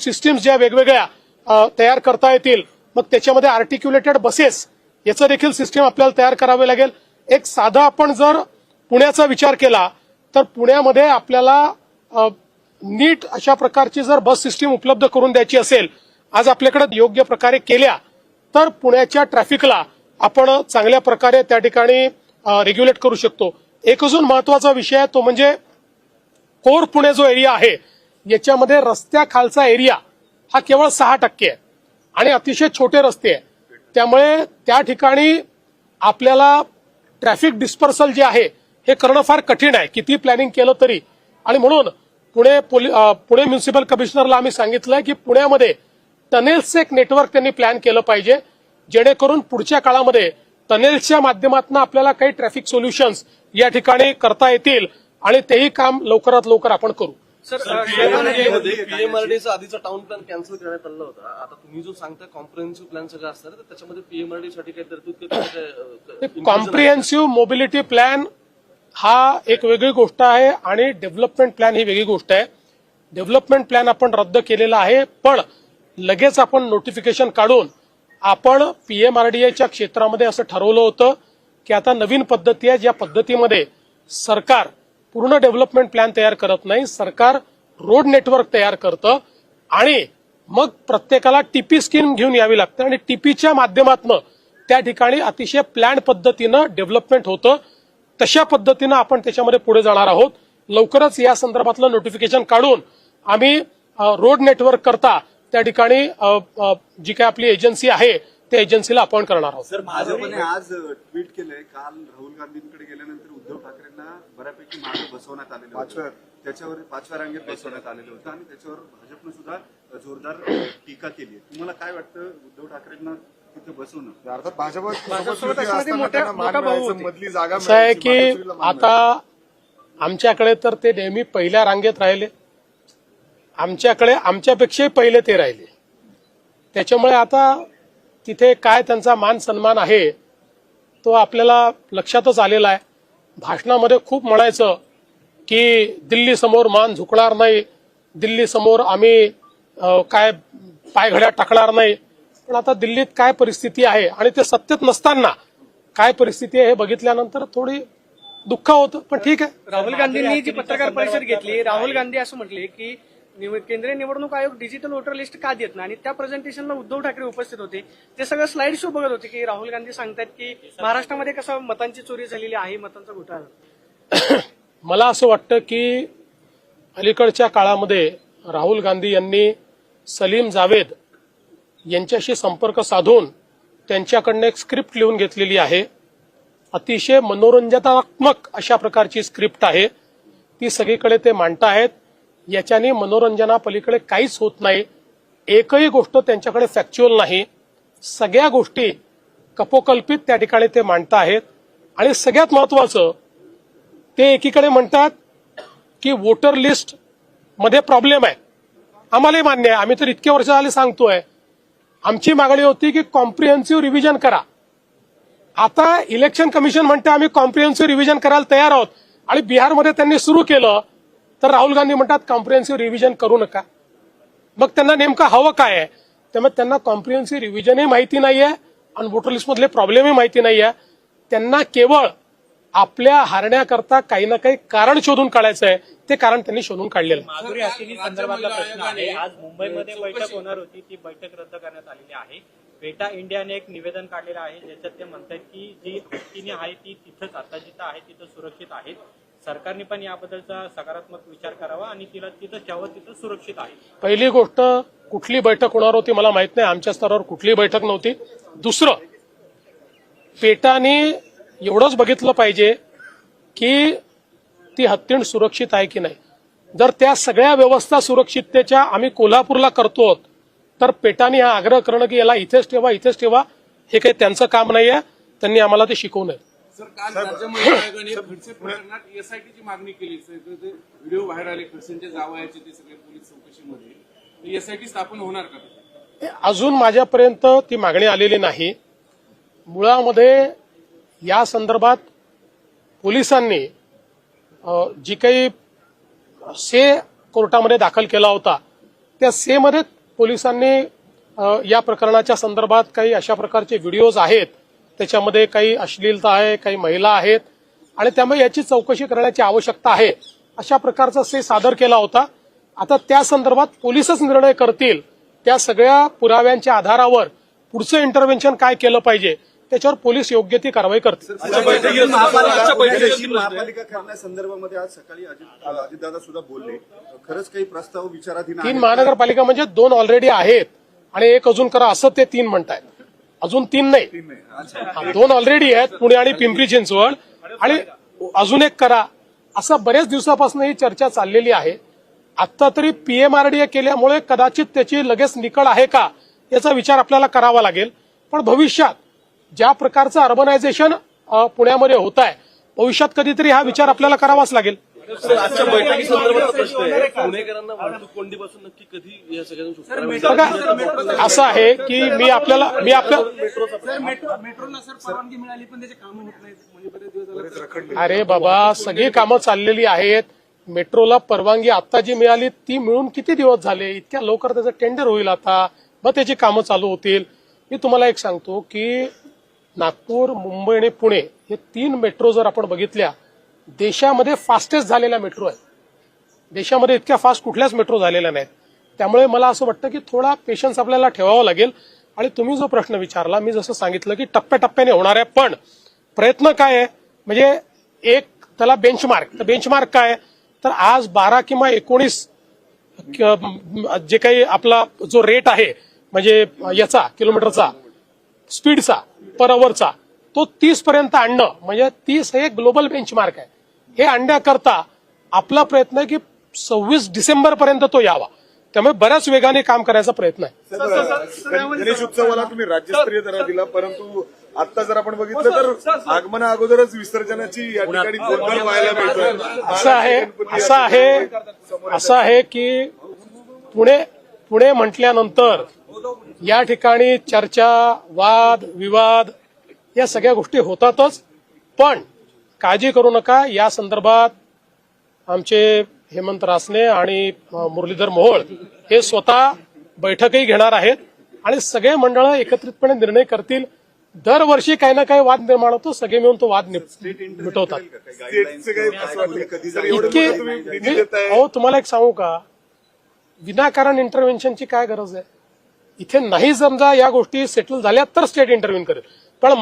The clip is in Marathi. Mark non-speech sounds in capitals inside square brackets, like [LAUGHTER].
सिस्टीम्स ज्या वेगवेगळ्या तयार करता येतील मग त्याच्यामध्ये आर्टिक्युलेटेड बसेस याचं देखील सिस्टीम आपल्याला तयार करावे लागेल. एक साधा आपण जर पुण्याचा विचार केला तर पुण्यामध्ये आपल्याला नीट अशा प्रकारची जर बस सिस्टीम उपलब्ध करून द्यायची असेल आज आपल्याकडे योग्य प्रकारे केल्या तर पुण्याच्या ट्रॅफिकला आपण चांगल्या प्रकारे त्या ठिकाणी रेग्युलेट करू शकतो. एक अजून महत्त्वाचा विषय आहे तो म्हणजे कोर पुणे जो एरिया आहे याच्यामध्ये रस्त्याखालचा एरिया हा केवळ सहा टक्के आहे. आणि अतिशय छोटे रस्ते आहे त्यामुळे त्या ठिकाणी आपल्याला ट्रॅफिक डिस्पर्सल जे आहे हे करणं फार कठीण आहे. किती प्लॅनिंग केलं तरी. आणि म्हणून पुणे पुणे म्युन्सिपल कमिशनरला आम्ही सांगितलंय की पुण्यामध्ये टनेल्सचं एक नेटवर्क त्यांनी प्लॅन केलं पाहिजे जेणेकरून पुढच्या काळामध्ये टनेल्सच्या माध्यमातून आपल्याला काही ट्रॅफिक सोल्युशन्स या ठिकाणी करता येतील आणि तेही काम लवकरात लवकर आपण करू. पीएमआरडीचा आधीचा टाउन प्लॅन कॅन्सल करण्यात आला होता आता तुम्ही जो सांगता कॉम्प्रिहेन्सिव्ह प्लॅन सगळं असणार तर त्याच्यामध्ये पीएमआरडी साठी काही तरतूद? कॉम्प्रिहेन्सिव्ह मोबिलिटी प्लॅन हा एक वेगळी गोष्ट आहे आणि डेव्हलपमेंट प्लॅन ही वेगळी गोष्ट आहे डेव्हलपमेंट प्लॅन आपण रद्द केलेला आहे पण लगेच आपण नोटिफिकेशन काढून आपण पीएमआरडीएच्या क्षेत्रामध्ये असं ठरवलं होतं की आता नवीन पद्धती आहे ज्या पद्धतीमध्ये सरकार पूर्ण डेव्हलपमेंट प्लॅन तयार करत नाही. सरकार रोड नेटवर्क तयार करतं आणि मग प्रत्येकाला टीपी स्कीम घेऊन यावी लागते आणि टीपीच्या माध्यमातून त्या ठिकाणी अतिशय प्लॅन पद्धतीनं डेव्हलपमेंट होतं. तशा पद्धतीनं आपण त्याच्यामध्ये पुढे जाणार आहोत. लवकरच या संदर्भातलं नोटिफिकेशन काढून आम्ही रोड नेटवर्क करता त्या ठिकाणी जी काही आपली एजन्सी आहे त्या एजन्सीला अपॉइंट करणार आहोत. सर भाजपने आज ट्विट केलंय. काल राहुल गांधींकडे गेल्यानंतर उद्धव ठाकरेंना बऱ्यापैकी मागे बसवण्यात आलेलं होतं. त्याच्यावर पाचव्या रांगेत बसवण्यात आलेलं होतं आणि त्याच्यावर भाजपनं सुद्धा जोरदार टीका केली आहे. तुम्हाला काय वाटतं उद्धव ठाकरेंना असं आहे की आता आमच्याकडे तर ते नेहमी पहिल्या रांगेत राहिले. आमच्याकडे आमच्यापेक्षाही पहिले ते राहिले. त्याच्यामुळे आता तिथे काय त्यांचा मान सन्मान आहे तो आपल्याला लक्षातच आलेला आहे. भाषणामध्ये खूप म्हणायचं की दिल्ली समोर मान झुकणार नाही दिल्ली समोर आम्ही काय पायघड्या टाकणार नाही. पण आता दिल्लीत काय परिस्थिती आहे आणि ते सत्तेत नसताना काय परिस्थिती आहे हे बघितल्यानंतर थोडी दुःख होतं पण ठीक आहे. राहुल गांधींनी जी पत्रकार परिषद घेतली राहुल गांधी असं म्हटले की केंद्रीय निवडणूक आयोग डिजिटल वोटर लिस्ट का देत नाही? आणि त्या प्रेझेंटेशनला उद्धव ठाकरे उपस्थित होते. ते सगळं स्लाइड शो बघत होते की राहुल गांधी सांगतात की महाराष्ट्रामध्ये कसं मतांची चोरी झालेली आहे मतांचा घोटाळा [COUGHS] मला असं वाटतं की अलीकडच्या काळामध्ये राहुल गांधी यांनी सलीम जावेद यांच्याशी संपर्क साधून त्यांच्याकडनं एक स्क्रिप्ट लिहून घेतलेली आहे. अतिशय मनोरंजनात्मक अशा प्रकारची स्क्रिप्ट आहे. ती सगळीकडे ते मांडतायत याच्याने मनोरंजनापलीकडे काहीच होत नाही. एकही गोष्ट त्यांच्याकडे फॅक्च्युअल नाही. सगळ्या गोष्टी कपोकल्पित त्या ठिकाणी ते मांडताहेत आणि सगळ्यात महत्वाचं ते एकीकडे म्हणतात की वोटर लिस्टमध्ये प्रॉब्लेम आहे. आम्हालाही मान्य आहे. आम्ही तर इतके वर्ष झाले सांगतोय. आमची मागणी होती की कॉम्प्रिहेन्सिव्ह रिव्हिजन करा. आता इलेक्शन कमिशन म्हणते आम्ही कॉम्प्रिहेन्सिव्ह रिव्हिजन करायला तयार आहोत. आणि बिहारमध्ये त्यांनी सुरू केलं. तर राहुल गांधी म्हणतात कॉम्प्रिहेन्सिव्ह रिव्हिजन करू नका. मग त्यांना नेमकं हवं काय आहे? त्यामुळे त्यांना कॉम्प्रिहेन्सिव्ह रिव्हिजनही माहिती नाहीये आणि वोटर लिस्टमधले प्रॉब्लेमही माहिती नाहीये. त्यांना केवळ आपल्या हारण्याकरता काही ना काही कारण शोधून काढायचं आहे ते कारण त्यांनी शोधून काढलेलं आहे. माधुरी हस्तिनी संदर्भातला प्रश्न आहे. आज मुंबईमध्ये बैठक होणार होती ती बैठक रद्द करण्यात आलेली आहे. बेटा इंडियाने एक निवेदन काढलेलं आहे ज्याच्यात ते म्हणतात की जी हस्तिनी आहे ती तिथंच आता जिथं आहे तिथं सुरक्षित आहे सरकारने पण याबद्दलचा सकारात्मक विचार करावा आणि तिला तिथं ठेवावं तिथं सुरक्षित आहे. पहिली गोष्ट कुठली बैठक होणार होती मला माहीत नाही. आमच्या स्तरावर कुठली बैठक नव्हती. दुसरं पेटाने एवढंच बघितलं पाहिजे की ती हत्तीण सुरक्षित आहे की नाही. जर त्या सगळ्या व्यवस्था सुरक्षिततेच्या आम्ही कोल्हापूरला करतो तर पेटाने हा आग्रह करणं की याला इथेच ठेवा इथेच ठेवा हे काही त्यांचं काम नाही आहे त्यांनी आम्हाला ते शिकवू नये. सर काल राज्य महिला आयोगाने खडसे प्रकरणात एसआयटीची मागणी केली. ते व्हिडिओ व्हायरल आले खडसेंच्या जावयाचे ते सगळे पोलीस चौकशीमध्ये. एसआयटी स्थापन होणार का? अजून माझ्यापर्यंत ती मागणी आलेली नाही. मुळामध्ये या संदर्भात पोलिसांनी जी काही से कोर्टामध्ये दाखल केला होता त्या से मध्ये पोलिसांनी या प्रकरणाच्या संदर्भात काही अशा प्रकारचे व्हिडिओज आहेत. त्याच्यामध्ये काही अश्लीलता आहे काही महिला आहेत आणि त्यामुळे याची चौकशी करण्याची आवश्यकता आहे अशा प्रकारचा से सादर केला होता आता त्या संदर्भात पोलीसच निर्णय करतील त्या सगळ्या पुराव्यांच्या आधारावर पुढचं इंटरव्हेन्शन काय केलं पाहिजे त्याच्यावर पोलीस योग्य ती कारवाई करतील महापालिका करण्यासंदर्भामध्ये आज सकाळी अजित अजितदादा सुद्धा बोलले खरंच काही प्रस्ताव विचाराधीन तीन. महानगरपालिका म्हणजे दोन ऑलरेडी आहेत आणि एक अजून करा असं ते तीन म्हणतायत अजून तीन नाही. हा, दोन ऑलरेडी आहेत पुणे आणि पिंपरी चिंचवड. आणि अजून एक करा. असं बऱ्याच दिवसापासून ही चर्चा चाललेली आहे. आता तरी पीएमआरडीए केल्यामुळे कदाचित त्याची लगेच निकड आहे का याचा विचार आपल्याला करावा लागेल. पण भविष्यात ज्या प्रकारचं अर्बनायझेशन पुण्यामध्ये होत आहे भविष्यात कधीतरी हा विचार आपल्याला करावाच लागेल. आजच्या प्रश्न आहे. पुणेकरांना वाहतूक कोंडीपासून नक्की कधी या सगळ्यांना असं आहे की मी आपल्याला मी आपल्या मेट्रोला सर परवानगी मिळाली पण त्याचे कामं होत नाहीत. म्हणजे बरेच दिवस झाले अरे बाबा सगळी कामं चाललेली आहेत. मेट्रोला परवानगी आता जी मिळाली ती मिळून किती दिवस झाले? इतक्या लवकर त्याचं टेंडर होईल आता. मग त्याची कामं चालू होतील. मी तुम्हाला एक सांगतो की नागपूर मुंबई आणि पुणे हे तीन मेट्रो जर आपण बघितल्या देशामध्ये फास्टेस्ट झालेला मेट्रो आहे. देशामध्ये इतक्या फास्ट कुठल्याच मेट्रो झालेल्या नाहीत. त्यामुळे मला असं वाटतं की थोडा पेशन्स आपल्याला ठेवावा लागेल. आणि तुम्ही जो प्रश्न विचारला मी जसं सांगितलं की टप्प्याटप्प्याने होणार आहे पण प्रयत्न काय आहे? म्हणजे एक त्याला बेंचमार्क तर बेंचमार्क काय आहे? तर आज बारा किंवा एकोणीस जे काही आपला जो रेट आहे म्हणजे याचा किलोमीटरचा स्पीडचा पर अवरचा तो तीस पर्यंत आणणं म्हणजे तीस हे ग्लोबल बेंचमार्क आहे. हे आणण्याकरता आपला प्रयत्न आहे की सव्वीस डिसेंबर पर्यंत तो यावा. त्यामुळे बऱ्याच वेगाने काम करायचा प्रयत्न आहे. गणेश उत्सवाला तुम्ही राज्यस्तरीय दरा दिला परंतु आता जर आपण बघितलं तर आगमना अगोदरच विसर्जनाची या ठिकाणी गोंधळ व्हायला मिळतोय. असं आहे असं आहे असं आहे की पुणे पुणे म्हटल्यानंतर या ठिकाणी चर्चा वाद विवाद या सगळ्या गोष्टी होतातच. पण काळजी करू नका. या संदर्भात आमचे हेमंत रासने आणि मुरलीधर मोहोळ हे स्वतः बैठकही घेणार आहेत आणि सगळे मंडळ एकत्रितपणे निर्णय करतील. दरवर्षी काही ना काही वाद निर्माण होतो. सगळे मिळून तो वाद मिटवतात. इतके अहो देताय. हो, तुम्हाला एक सांगू का? विनाकारण इंटरव्हेन्शनची काय गरज आहे? इथे नाही समजा या गोष्टी सेटल झाल्या तर स्टेट इंटरव्ह्यू करेल. पण